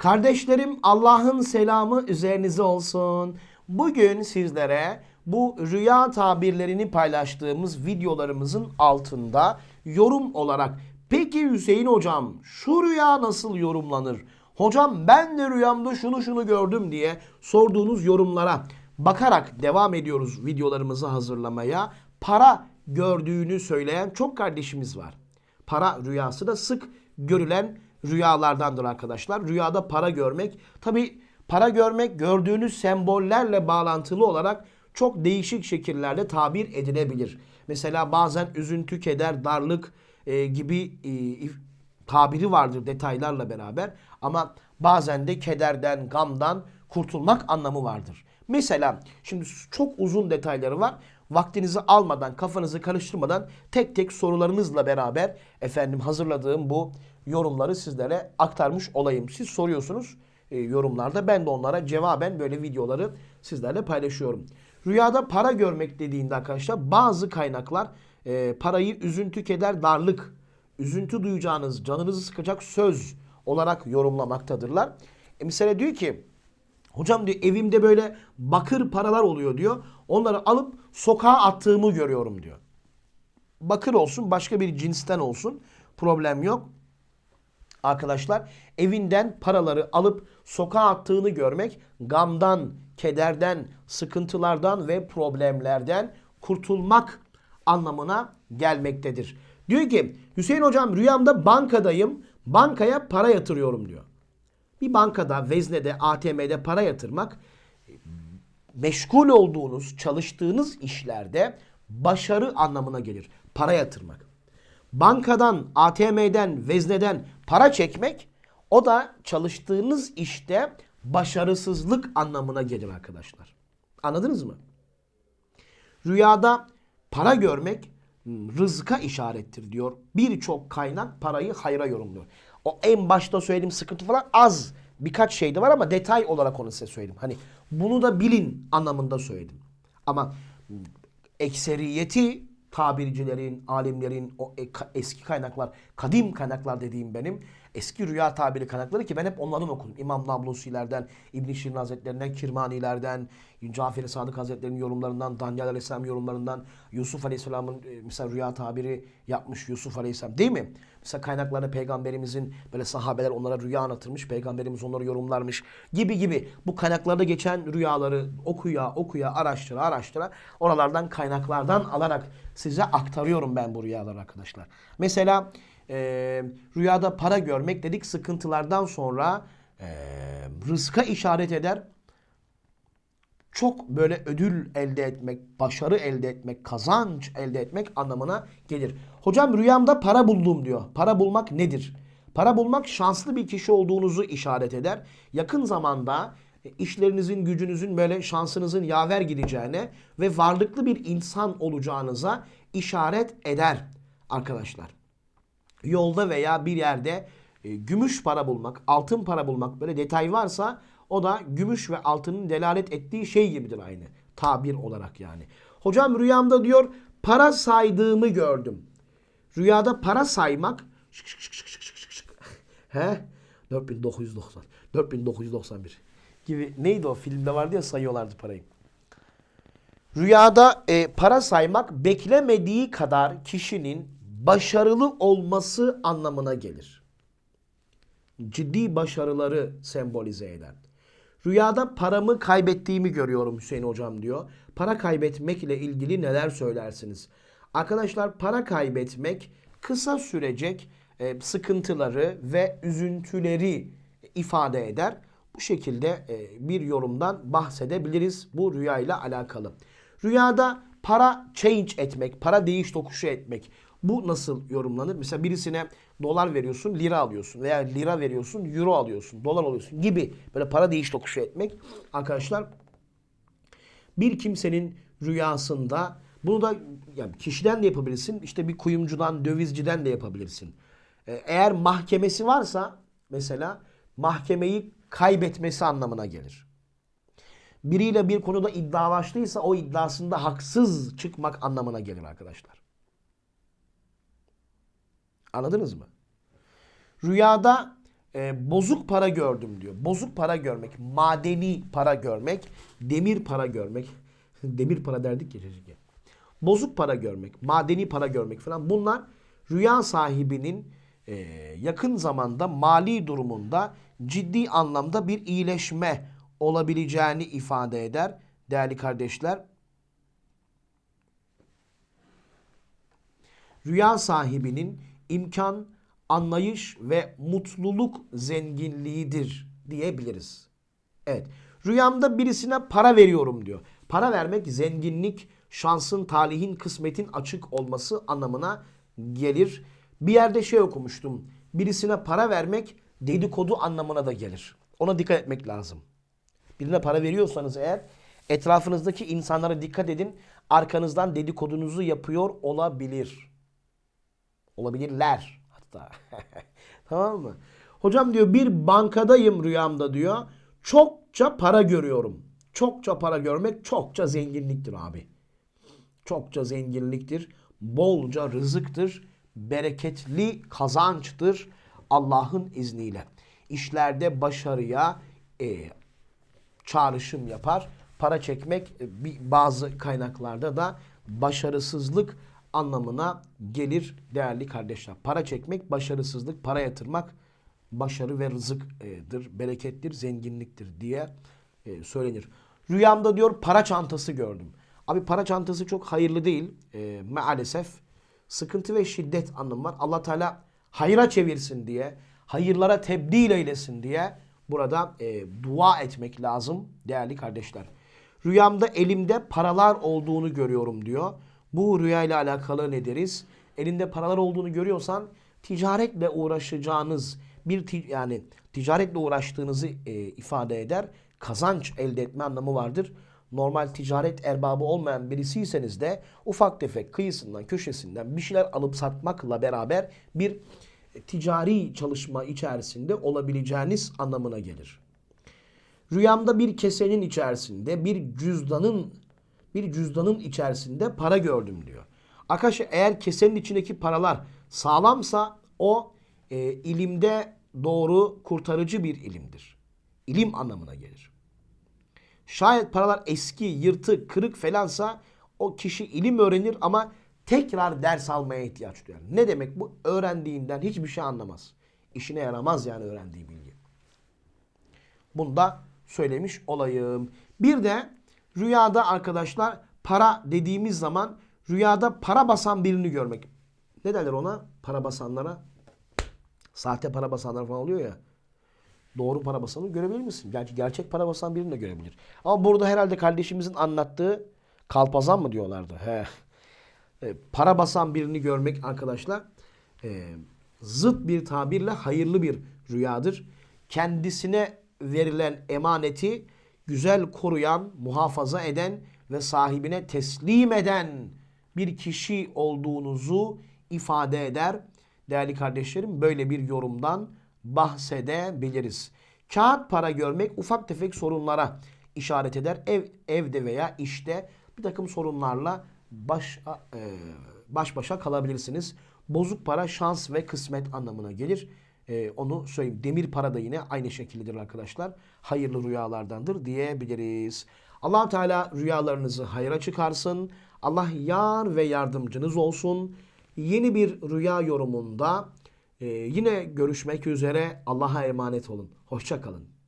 Kardeşlerim Allah'ın selamı üzerinize olsun. Bugün sizlere bu rüya tabirlerini paylaştığımız videolarımızın altında yorum olarak peki Hüseyin hocam şu rüya nasıl yorumlanır? Hocam ben de rüyamda şunu şunu gördüm diye sorduğunuz yorumlara bakarak devam ediyoruz videolarımızı hazırlamaya. Para gördüğünü söyleyen çok kardeşimiz var. Para rüyası da sık görülen rüyalardandır arkadaşlar. Rüyada para görmek tabi para görmek gördüğünüz sembollerle bağlantılı olarak çok değişik şekillerde tabir edilebilir. Mesela bazen üzüntü, keder, darlık e, gibi e, tabiri vardır detaylarla beraber ama bazen de kederden, gamdan kurtulmak anlamı vardır. Mesela şimdi çok uzun detayları var. Vaktinizi almadan, kafanızı karıştırmadan tek tek sorularınızla beraber efendim hazırladığım bu yorumları sizlere aktarmış olayım. Siz soruyorsunuz e, yorumlarda. Ben de onlara cevaben böyle videoları sizlerle paylaşıyorum. Rüyada para görmek dediğinde arkadaşlar bazı kaynaklar e, parayı üzüntü, keder, darlık, üzüntü duyacağınız, canınızı sıkacak söz olarak yorumlamaktadırlar. E, mesela diyor ki Hocam diyor evimde böyle bakır paralar oluyor diyor. Onları alıp sokağa attığımı görüyorum diyor. Bakır olsun başka bir cinsten olsun problem yok. Arkadaşlar evinden paraları alıp sokağa attığını görmek gamdan, kederden, sıkıntılardan ve problemlerden kurtulmak anlamına gelmektedir. Diyor ki Hüseyin hocam rüyamda bankadayım. Bankaya para yatırıyorum diyor. Bir bankada, veznede, ATM'de para yatırmak meşgul olduğunuz, çalıştığınız işlerde başarı anlamına gelir. Para yatırmak. Bankadan, ATM'den, vezneden para çekmek o da çalıştığınız işte başarısızlık anlamına gelir arkadaşlar. Anladınız mı? Rüyada para görmek rızka işarettir diyor. Birçok kaynak parayı hayra yorumluyor. O en başta söylediğim sıkıntı falan az birkaç şey de var ama detay olarak onu size söyledim. Hani bunu da bilin anlamında söyledim. Ama ekseriyeti tabircilerin, alimlerin, o e- eski kaynaklar, kadim kaynaklar dediğim benim, eski rüya tabiri kaynakları ki ben hep onlardan okudum. İmam Nablusilerden, İbn Şirin Hazretlerinden, Kirmanilerden, Cafer-i Sadık Hazretleri'nin yorumlarından, Danyal Aleyhisselam yorumlarından, Yusuf Aleyhisselam'ın e, mesela rüya tabiri yapmış Yusuf Aleyhisselam değil mi? Mesela kaynaklarda peygamberimizin böyle sahabeler onlara rüya anlatırmış, peygamberimiz onları yorumlarmış gibi gibi. Bu kaynaklarda geçen rüyaları okuya okuya araştıra araştıra oralardan kaynaklardan alarak size aktarıyorum ben bu rüyaları arkadaşlar. Mesela e, rüyada para görmek dedik sıkıntılardan sonra e, rızka işaret eder. Çok böyle ödül elde etmek, başarı elde etmek, kazanç elde etmek anlamına gelir. Hocam rüyamda para buldum diyor. Para bulmak nedir? Para bulmak şanslı bir kişi olduğunuzu işaret eder. Yakın zamanda e, işlerinizin, gücünüzün böyle şansınızın yaver gideceğine ve varlıklı bir insan olacağınıza işaret eder arkadaşlar yolda veya bir yerde e, gümüş para bulmak, altın para bulmak böyle detay varsa o da gümüş ve altının delalet ettiği şey gibidir aynı. Tabir olarak yani. Hocam rüyamda diyor para saydığımı gördüm. Rüyada para saymak şık şık şık şık şık şık şık. He? 4990. 4991 gibi neydi o filmde vardı ya sayıyorlardı parayı. Rüyada e, para saymak beklemediği kadar kişinin başarılı olması anlamına gelir. Ciddi başarıları sembolize eder. Rüyada paramı kaybettiğimi görüyorum Hüseyin hocam diyor. Para kaybetmek ile ilgili neler söylersiniz? Arkadaşlar para kaybetmek kısa sürecek e, sıkıntıları ve üzüntüleri ifade eder. Bu şekilde e, bir yorumdan bahsedebiliriz bu rüyayla alakalı. Rüyada para change etmek, para değiş tokuşu etmek. Bu nasıl yorumlanır? Mesela birisine dolar veriyorsun, lira alıyorsun veya lira veriyorsun, euro alıyorsun, dolar alıyorsun gibi böyle para değiş tokuşu etmek. Arkadaşlar bir kimsenin rüyasında bunu da yani kişiden de yapabilirsin. işte bir kuyumcudan, dövizciden de yapabilirsin. Ee, Eğer mahkemesi varsa mesela mahkemeyi kaybetmesi anlamına gelir. Biriyle bir konuda iddialaştıysa o iddiasında haksız çıkmak anlamına gelir arkadaşlar. Anladınız mı? Rüyada e, bozuk para gördüm diyor. Bozuk para görmek, madeni para görmek, demir para görmek. demir para derdik ya çocuk ya. Bozuk para görmek, madeni para görmek falan bunlar rüya sahibinin e, yakın zamanda mali durumunda ciddi anlamda bir iyileşme olabileceğini ifade eder değerli kardeşler. Rüya sahibinin imkan, anlayış ve mutluluk zenginliğidir diyebiliriz. Evet. Rüyamda birisine para veriyorum diyor. Para vermek zenginlik, şansın, talihin, kısmetin açık olması anlamına gelir. Bir yerde şey okumuştum. Birisine para vermek dedikodu anlamına da gelir. Ona dikkat etmek lazım. Birine para veriyorsanız eğer etrafınızdaki insanlara dikkat edin. Arkanızdan dedikodunuzu yapıyor olabilir. Olabilirler hatta. tamam mı? Hocam diyor bir bankadayım rüyamda diyor. Çokça para görüyorum. Çokça para görmek çokça zenginliktir abi. Çokça zenginliktir. Bolca rızıktır. Bereketli kazançtır. Allah'ın izniyle. İşlerde başarıya e, çağrışım yapar. Para çekmek e, bazı kaynaklarda da başarısızlık anlamına gelir değerli kardeşler. Para çekmek başarısızlık, para yatırmak başarı ve rızıktır, berekettir, zenginliktir diye e, söylenir. Rüyamda diyor para çantası gördüm. Abi para çantası çok hayırlı değil e, maalesef. Sıkıntı ve şiddet anlamı var. Allah Teala hayra çevirsin diye, hayırlara tebdil eylesin diye burada e, dua etmek lazım değerli kardeşler. Rüyamda elimde paralar olduğunu görüyorum diyor. Bu rüya ile alakalı ne deriz? Elinde paralar olduğunu görüyorsan ticaretle uğraşacağınız bir ti- yani ticaretle uğraştığınızı e, ifade eder. Kazanç elde etme anlamı vardır. Normal ticaret erbabı olmayan birisiyseniz de ufak tefek kıyısından köşesinden bir şeyler alıp satmakla beraber bir e, ticari çalışma içerisinde olabileceğiniz anlamına gelir. Rüyamda bir kesenin içerisinde bir cüzdanın bir cüzdanın içerisinde para gördüm diyor. Arkadaşlar eğer kesenin içindeki paralar sağlamsa o e, ilimde doğru kurtarıcı bir ilimdir. İlim anlamına gelir. Şayet paralar eski, yırtık, kırık falansa o kişi ilim öğrenir ama tekrar ders almaya ihtiyaç duyar. Ne demek bu? Öğrendiğinden hiçbir şey anlamaz. İşine yaramaz yani öğrendiği bilgi. Bunu da söylemiş olayım. Bir de rüyada arkadaşlar para dediğimiz zaman rüyada para basan birini görmek. Ne derler ona? Para basanlara. Sahte para basanlar falan oluyor ya. Doğru para basanı görebilir misin? Gerçi gerçek para basan birini de görebilir. Ama burada herhalde kardeşimizin anlattığı kalpazan mı diyorlardı? He. E, para basan birini görmek arkadaşlar e, zıt bir tabirle hayırlı bir rüyadır. Kendisine verilen emaneti güzel koruyan, muhafaza eden ve sahibine teslim eden bir kişi olduğunuzu ifade eder. Değerli kardeşlerim böyle bir yorumdan bahsedebiliriz. Kağıt para görmek ufak tefek sorunlara işaret eder. Ev, evde veya işte bir takım sorunlarla baş, e, baş başa kalabilirsiniz. Bozuk para şans ve kısmet anlamına gelir. E, onu söyleyeyim. Demir para da yine aynı şekildedir arkadaşlar. Hayırlı rüyalardandır diyebiliriz. allah Teala rüyalarınızı hayra çıkarsın. Allah yar ve yardımcınız olsun. Yeni bir rüya yorumunda e, yine görüşmek üzere. Allah'a emanet olun. Hoşça kalın.